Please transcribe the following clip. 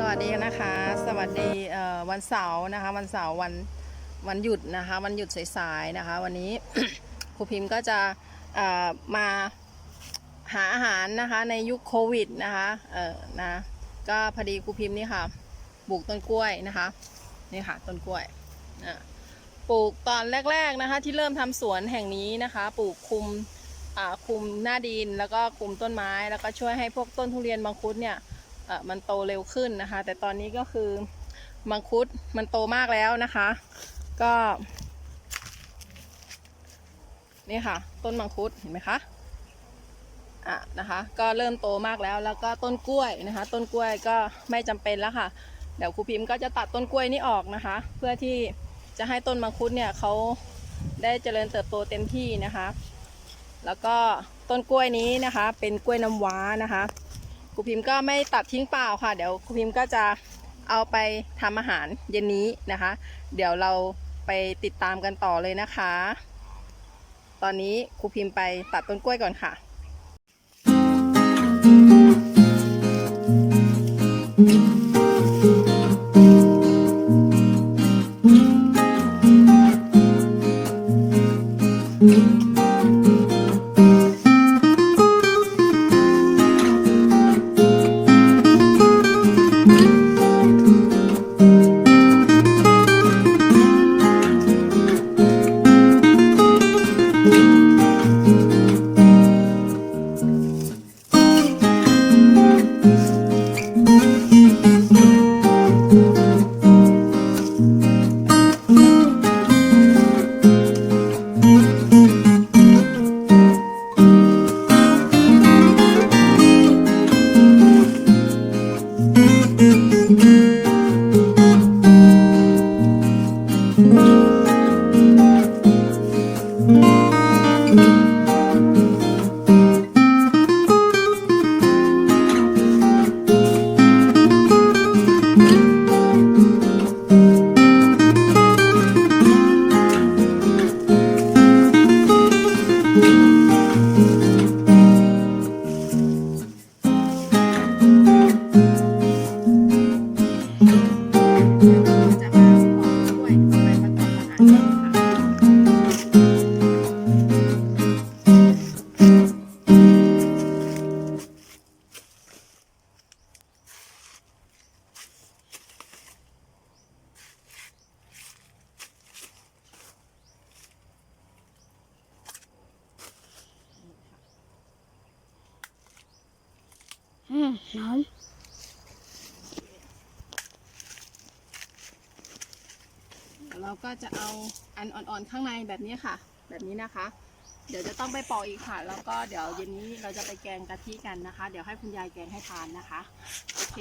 สวัสดีนะคะ สวัสดีวันเสาร์นะคะ วันเสาร์วันวันหยุดนะคะ วันหยุดสายๆนะคะ วันนี้ครูพิมพ์ก็จะมาหาอาหารนะคะในยุคโควิดนะคะเออนะก็พอดีครูพิมพ์นี่ค่ะปลูกต้นกล้วยนะคะนี่ค่ะต้นกล้วยอะปลูกตอนแรกๆนะคะที่เริ่มทำสวนแห่งนี้นะคะ ปลูกคุมคุมหน้าดินแล้วก็คุมต้นไม้ แล้วก็ช่วยให้พวกต้นทุเรียนมังคุดเนี่ย มันโตเร็วขึ้นนะคะ แต่ตอนนี้ก็คือมังคุดมันโตมากแล้วนะคะ ก็นี่ค่ะ ต้นมังคุดเห็นไหมคะอะนะคะ ก็เริ่มโตมากแล้วแล้วก็ต้นกล้วยนะคะ ต้นกล้วยก็ไม่จำเป็นแล้วค่ะ เดี๋ยวครูพิมพ์ก็จะตัดต้นกล้วยนี้ออกนะคะ เพื่อที่จะให้ต้นมังคุดเนี่ยเขาได้เจริญเติบโตเต็มที่นะคะ แล้วก็ต้นกล้วยนี้นะคะ เป็นกล้วยน้ำว้านะคะ รูพิมพ์ก็ไม่ตัดทิ้งเปล่าค่ะ เดี๋ยวครูพิมพ์ก็จะเอาไปทำอาหารเย็นนี้นะคะ เดี๋ยวเราไปติดตามกันต่อเลยนะคะ ตอนนี้ครูพิมพ์ไปตัดต้นกล้วยก่อนค่ะ จะมาขอกล้วยไปประกอบอาหารกันค่ะอืมหอม เราก็จะเอาอันอ่อนๆข้างในแบบนี้ค่ะ แบบนี้นะคะ เดี๋ยวจะต้องไปปอกอีกค่ะ แล้วก็เดี๋ยวเย็นนี้เราจะไปแกงกะทิกันนะคะ เดี๋ยวให้คุณยายแกงให้ทานนะคะ โอเค